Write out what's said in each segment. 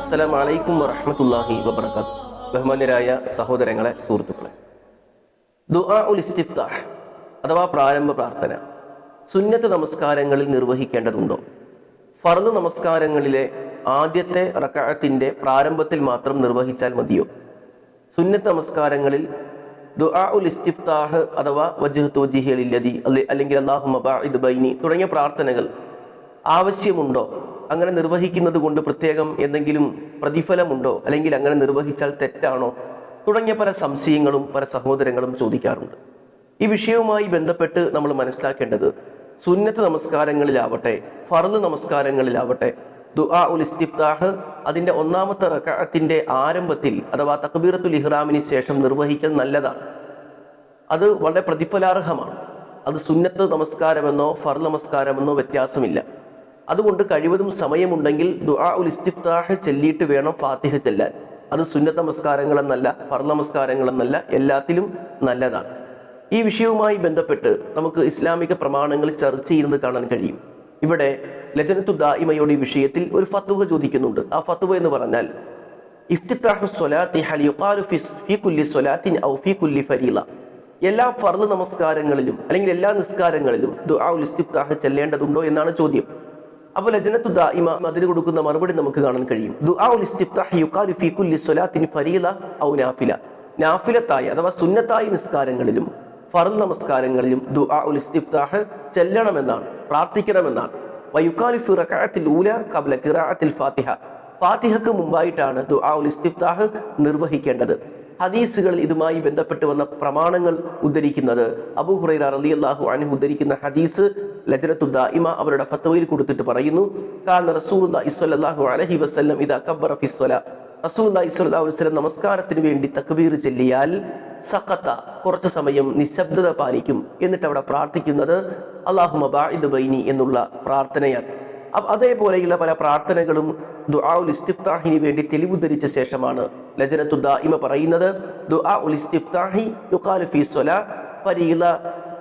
അസ്സലാം വലൈക്കും വറഹമത്തല്ലാഹി വബർക്കാത്ത് ബഹുമാന്യരായ സഹോദരങ്ങളെ സുഹൃത്തുക്കളെ. ദുആ ഉൽ ഇസ്തിഫ്താഹ് അഥവാ പ്രാരംഭ പ്രാർത്ഥന സുന്നത്ത് നമസ്കാരങ്ങളിൽ നിർവഹിക്കേണ്ടതുണ്ടോ? ഫർദ് നമസ്കാരങ്ങളിലെ ആദ്യത്തെ റക്കാഴത്തിന്റെ പ്രാരംഭത്തിൽ മാത്രം നിർവഹിച്ചാൽ മതിയോ? സുന്നത്ത് നമസ്കാരങ്ങളിൽ ദുആ ഉൽ ഇസ്തിഫ്താഹ് അഥവാ വജ്ഹ് തോജിഹിയലില്ലതി അല്ലെങ്കിൽ അള്ളാഹു മബാഇദ് ബൈനി തുടങ്ങിയ പ്രാർത്ഥനകൾ ആവശ്യമുണ്ടോ? അങ്ങനെ നിർവഹിക്കുന്നത് കൊണ്ട് പ്രത്യേകം എന്തെങ്കിലും പ്രതിഫലമുണ്ടോ? അല്ലെങ്കിൽ അങ്ങനെ നിർവഹിച്ചാൽ തെറ്റാണോ? തുടങ്ങിയ പല സംശയങ്ങളും പല സഹോദരങ്ങളും ചോദിക്കാറുണ്ട്. ഈ വിഷയവുമായി ബന്ധപ്പെട്ട് നമ്മൾ മനസ്സിലാക്കേണ്ടത് സുന്നത്ത് നമസ്കാരങ്ങളിലാവട്ടെ ഫർദ് നമസ്കാരങ്ങളിലാവട്ടെ ദുആ ഉൽ ഇസ്തിഫ്താഹ് അതിന്റെ ഒന്നാമത്തെ റക്കാഅത്തിന്റെ ആരംഭത്തിൽ അഥവാ തക്ബീറത്തുൽ ഇഹ്റാമിന് ശേഷം നിർവഹിക്കൽ നല്ലതാണ്. അത് വളരെ പ്രതിഫലാർഹമാണ്. അത് സുന്നത്ത് നമസ്കാരമെന്നോ ഫർ നമസ്കാരമെന്നോ വ്യത്യാസമില്ല. അതുകൊണ്ട് കഴിവതും സമയമുണ്ടെങ്കിൽ ദുആ ഉൽ ഇസ്തിഫ്താഹ് ചെല്ലിയിട്ട് വേണം ഫാത്തിഹ ചെല്ലാൻ. അത് സുന്നത്ത നമസ്കാരങ്ങളെന്നല്ല ഫർ നമസ്കാരങ്ങളെന്നല്ല എല്ലാത്തിലും നല്ലതാണ്. ഈ വിഷയവുമായി ബന്ധപ്പെട്ട് നമുക്ക് ഇസ്ലാമിക പ്രമാണങ്ങൾ ചർച്ച ചെയ്യുന്നത് കാണാൻ കഴിയും. ഇവിടെ ലജനത്തു ദായിമയോട് ഈ വിഷയത്തിൽ ഒരു ഫത്തുവ ചോദിക്കുന്നുണ്ട്. ആ ഫത്തുവ എന്ന് പറഞ്ഞാൽ എല്ലാ ഫർദ് നമസ്കാരങ്ങളിലും അല്ലെങ്കിൽ എല്ലാ നിസ്കാരങ്ങളിലും ഇസ്തിഫ്താഹ് ചെല്ലേണ്ടതുണ്ടോ എന്നാണ് ചോദ്യം. അപ്പോൾ ലജനത്തു ദാഇമ അതിന് കൊടുക്കുന്ന മറുപടി നമുക്ക് കാണാൻ കഴിയും. നാഫിലത്തായി അഥവാ സുന്നത്തായി നിസ്കാരങ്ങളിലും ഫർദ് നമസ്കാരങ്ങളിലും ദുആ ഉൽ ഇസ്തിഫ്താഹ് ചെല്ലണമെന്നാണ് പ്രാർത്ഥിക്കണമെന്നാണ്. വയുക്കാലി റക്കാത്തിൽ ഊല ഖബ്ല ഖിറാഅത്തിൽ ഫാത്തിഹ. ഫാത്തിഹക്ക് മുമ്പായിട്ടാണ് ദുആ ഉൽ ഇസ്തിഫ്താഹ് നിർവഹിക്കേണ്ടത്. ഹദീസുകളിൽ ഇതുമായി ബന്ധപ്പെട്ട് വന്ന പ്രമാണങ്ങൾ ഉദ്ധരിക്കുന്നത് അബൂ ഹുറൈറ അള്ളാഹു അനു ഉദ്ധരിക്കുന്ന ഹദീസ് ലജരത്തുദ്ദ ഇമ അവരുടെ ഫത്വയിൽ കൊടുത്തിട്ട് പറയുന്നു അലൈഹി സ്വല്ലല്ലാഹു അലൈഹി വസല്ലം നമസ്കാരത്തിന് വേണ്ടി തക്ബീർ ചെല്ലിയാൽ സഖത്ത കുറച്ചു സമയം നിശബ്ദത പാലിക്കും. എന്നിട്ട് അവിടെ പ്രാർത്ഥിക്കുന്നത് അള്ളാഹു മബാഇദ് ബൈനി എന്നുള്ള പ്രാർത്ഥനയാണ്. അതേപോലെയുള്ള പല പ്രാർത്ഥനകളും ദുആ ഉൽ ഇസ്തിഫ്താഹിന് വേണ്ടി തെളിവുദ്ധരിച്ച ശേഷമാണ് ലജനത്തു ദായിമ പറയുന്നത് ദുആ ഉൽ ഇസ്തിഫ്താഹി യുഖാലു ഫീ സ്വലാ ഫരീല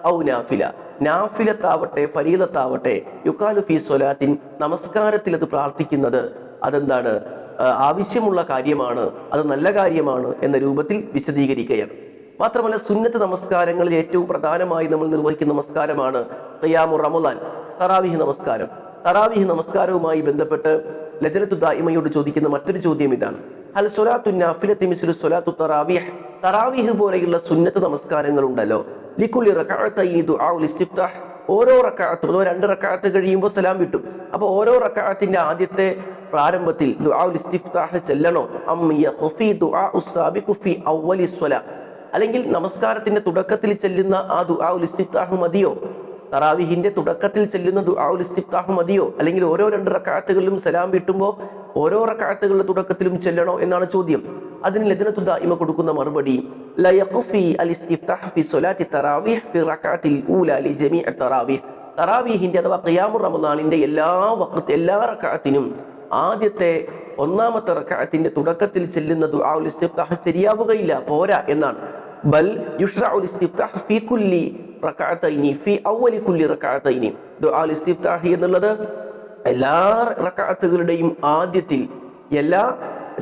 ഔ നാഫില. നാഫിലത്താവട്ടെ ഫരീലത്താവട്ടെ യുഖാലു ഫീ സ്വലാത്തിൻ നമസ്കാരത്തിൽ അത് പ്രാർത്ഥിക്കുന്നത് അതെന്താണ്? ആവശ്യമുള്ള കാര്യമാണ് അത് നല്ല കാര്യമാണ് എന്ന രൂപത്തിൽ വിശദീകരിക്കുകയാണ്. മാത്രമല്ല സുന്നത്ത് നമസ്കാരങ്ങളിൽ ഏറ്റവും പ്രധാനമായി നമ്മൾ നിർവഹിക്കുന്ന നമസ്കാരമാണ് ഖിയാമു റമദാൻ തറാവിഹ് നമസ്കാരം. തറാവിഹ് നമസ്കാരവുമായി ബന്ധപ്പെട്ട് ലജനത്തു ദായിമയോട് ചോദിക്കുന്ന മറ്റൊരു ചോദ്യം ഇതാണ്. അൽ സൊലാത്തു സ്വലാത്തു തറാവിഹ്? തറാവിഹ് പോലെയുള്ള സുന്നത്ത് നമസ്കാരങ്ങൾ ഉണ്ടല്ലോ ലിക്കുലി റകഅത്തൈനി ദുആഉൽ ഇസ്തിഫ്താഹ്. ഓരോ റക്കാത്തും അഥവാ രണ്ട് റക്കാത്ത് കഴിയുമ്പോൾ സലാം വിട്ടും അപ്പോൾ ഓരോ റക്കാത്തിന്റെ ആദ്യത്തെ പ്രാരംഭത്തിൽ ദുആഉൽ ഇസ്തിഫ്താഹ് ചെല്ലണോ? സാബിഖു അവ്വലി അല്ലെങ്കിൽ നമസ്കാരത്തിന്റെ തുടക്കത്തിൽ ചെല്ലുന്ന ആ ദുആഉൽ ഇസ്തിഫ്താഹ് മതിയോ? തറാവിഹിന്റെ തുടക്കത്തിൽ ചെല്ലുന്ന ദുആഉൽ ഇസ്തിഫ്താഹ് മതിയോ? അല്ലെങ്കിൽ ഓരോ രണ്ട് റക്കാത്തുകളിലും സലാം വിട്ടുമ്പോൾ ഓരോ റക്കാത്തുകളുടെ തുടക്കത്തിലും ചെല്ലണോ എന്നാണ് ചോദ്യം. അതിന് ലജനത്തു ദായിമ കൊടുക്കുന്ന മറുപടി തറാവീഹിന്റെ അഥവാ ഖിയാമുർ റമദാനിന്റെ എല്ലാ വഖത്ത് എല്ലാ റക്അത്തിനും ആദ്യത്തെ ഒന്നാമത്തെ റക്അത്തിന്റെ തുടക്കത്തിൽ ചെല്ലുന്ന ദുആഉൽ ഇസ്തിഫ്താഹ് ശരിയാവുകയില്ല പോരാ എന്നാണ്. ബൽ യുഷ്റഉൽ ഇസ്തിഫ്താഹ് ഫി കുല്ലി റക്അത്തൈനി ഫി ഔവലി കുല്ലി റക്കാത്തൈനി ദുആൽ ഇസ്തിഫ്താഹി എന്നുള്ളത് എല്ലാ റക്കാത്തുകളുടെയും ആദ്യത്തിൽ എല്ലാ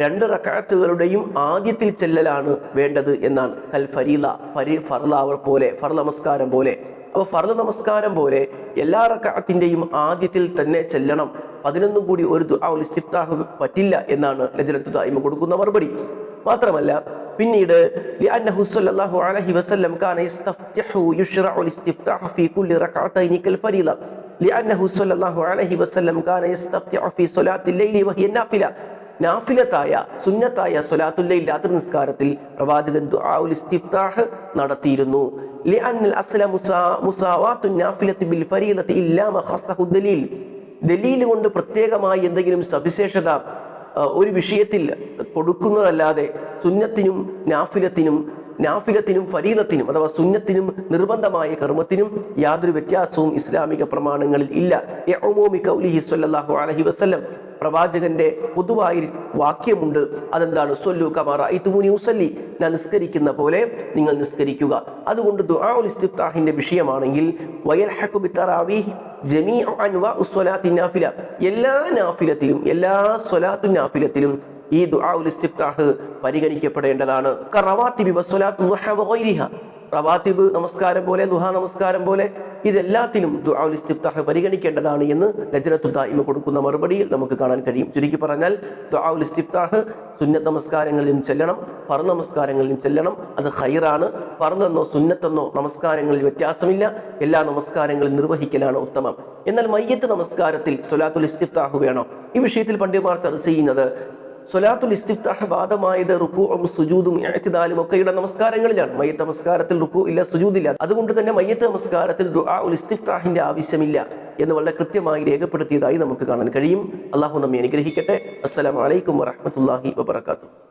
രണ്ട് റക്കാത്തുകളുടെയും ആദ്യത്തിൽ ചെല്ലലാണ് വേണ്ടത് എന്നാണ്. കൽ ഫരീല ഫരി ഫർലാവർ പോലെ ഫർ നമസ്കാരം പോലെ. അപ്പോൾ ഫർദ് നമസ്കാരം പോലെ എല്ലാ റക്കാത്തിന്റെയും ആദ്യത്തിൽ തന്നെ ചെല്ലണം. അതിനൊന്നും കൂടി ഒരു ദുആ ഉൽ ഇസ്തിഫ്താഹ് പറ്റില്ല എന്നാണ് ലജനത്തു ദായിമ കൊടുക്കുന്ന മറുപടി. മാത്രമല്ല പിന്നീട് لأنه صلى الله عليه وسلم كان يستفتح يشرع الاستفتاح في كل ركعتين كالفريضة لأنه صلى الله عليه وسلم كان يستفتح في صلاة الليل وهي النافلة നാഫിലത്തായ സുന്നത്തായ സ്വലാത്തുല്ലയിൽ രാത്രി നിസ്കാരത്തിൽ പ്രവാചകൻ ദുആഉൽ ഇസ്തിഫ്താഹ് നടത്തിയിരുന്നു ലിഅന്നൽ അസ്ല മുസാ മുസാവാത്തു നാഫിലത്തി ബിൽ ഫരീലത്തി ഇല്ലാ മ ഖസ്സഹു ദലീൽ ദലീൽ കൊണ്ട് പ്രത്യേകമായി എന്തെങ്കിലും സവിശേഷത ആ, ഒരു വിഷയത്തിൽ കൊടുക്കുന്നതല്ലാതെ സുന്നത്തിനും നാഫിലത്തിനും നാഫിലത്തിനും ഫരീദത്തിനും അഥവാ സുന്നത്തിനും നിർബന്ധമായ കർമ്മത്തിനും യാതൊരു വ്യത്യാസവും ഇസ്ലാമിക പ്രമാണങ്ങളിൽ ഇല്ല. സ്വല്ലല്ലാഹു അലൈഹി വസല്ലം. പ്രവാചകന്റെ പൊതുവായ വാക്യമുണ്ട്. അതെന്താണ്? സൊല്ലു കമാറ ഉസല്ലി. ഞാൻ നിസ്കരിക്കുന്ന പോലെ നിങ്ങൾ നിസ്കരിക്കുക. അതുകൊണ്ട് ഇസ്തിഫ്താഹിന്റെ വിഷയമാണെങ്കിൽ നാഫില. എല്ലാ നാഫിലത്തിലും എല്ലാ സ്വലാത്തു നാഫിലത്തിലും ഈ ദുആഉൽ ഇസ്തിഫ്താഹ് പരിഗണിക്കപ്പെടേണ്ടതാണ്. കറവാത്തിബി വസ്വലാത്തു ദുഹ വഗൈരിഹ റവാത്തിബ് നമസ്കാരം പോലെ ദുഹാ നമസ്കാരം പോലെ ഇതെല്ലാത്തിലും ദുആഉൽ ഇസ്തിഫ്താഹ് പരിഗണിക്കേണ്ടതാണ് എന്ന് ലജ്നത്തു ദായിമ കൊടുക്കുന്ന മറുപടിയിൽ നമുക്ക് കാണാൻ കഴിയും. ചുരുക്കി പറഞ്ഞാൽ ദുആഉൽ ഇസ്തിഫ്താഹ് സുന്നത്ത് നമസ്കാരങ്ങളിലും ചെല്ലണം ഫർ നമസ്കാരങ്ങളിലും ചെല്ലണം. അത് ഖൈറാണ്. ഫർദെന്നോ സുന്നത്തെന്നോ നമസ്കാരങ്ങളിൽ വ്യത്യാസമില്ല. എല്ലാ നമസ്കാരങ്ങളും നിർവഹിക്കലാണ് ഉത്തമം. എന്നാൽ മയ്യത്ത് നമസ്കാരത്തിൽ സ്വലാത്തുൽ ഇസ്തിഫ്താഹ് വേണം? ഈ വിഷയത്തിൽ പണ്ഡിതന്മാർ ചർച്ച ചെയ്യുന്നത് സ്വലാത്തുൽ ഇസ്തിഫ്താഹ് വാദമായത് റുക്കുവും സുജൂദും ഇഅ്തിദാലും ഒക്കെയുള്ള നമസ്കാരങ്ങളിലാണ്. മയ്യത്ത് നമസ്കാരത്തിൽ റുക്കു ഇല്ല സുജൂദില്ല. അതുകൊണ്ട് തന്നെ മയ്യത്ത് നമസ്കാരത്തിൽ ഇസ്തിഫ്താഹിന്റെ ആവശ്യമില്ല എന്ന് വളരെ കൃത്യമായി രേഖപ്പെടുത്തിയതായി നമുക്ക് കാണാൻ കഴിയും. അള്ളാഹു നമ്മെ അനുഗ്രഹിക്കട്ടെ. അസ്സലാമു അലൈക്കും വറഹ്മത്തുള്ളാഹി വബറകാതുഹു.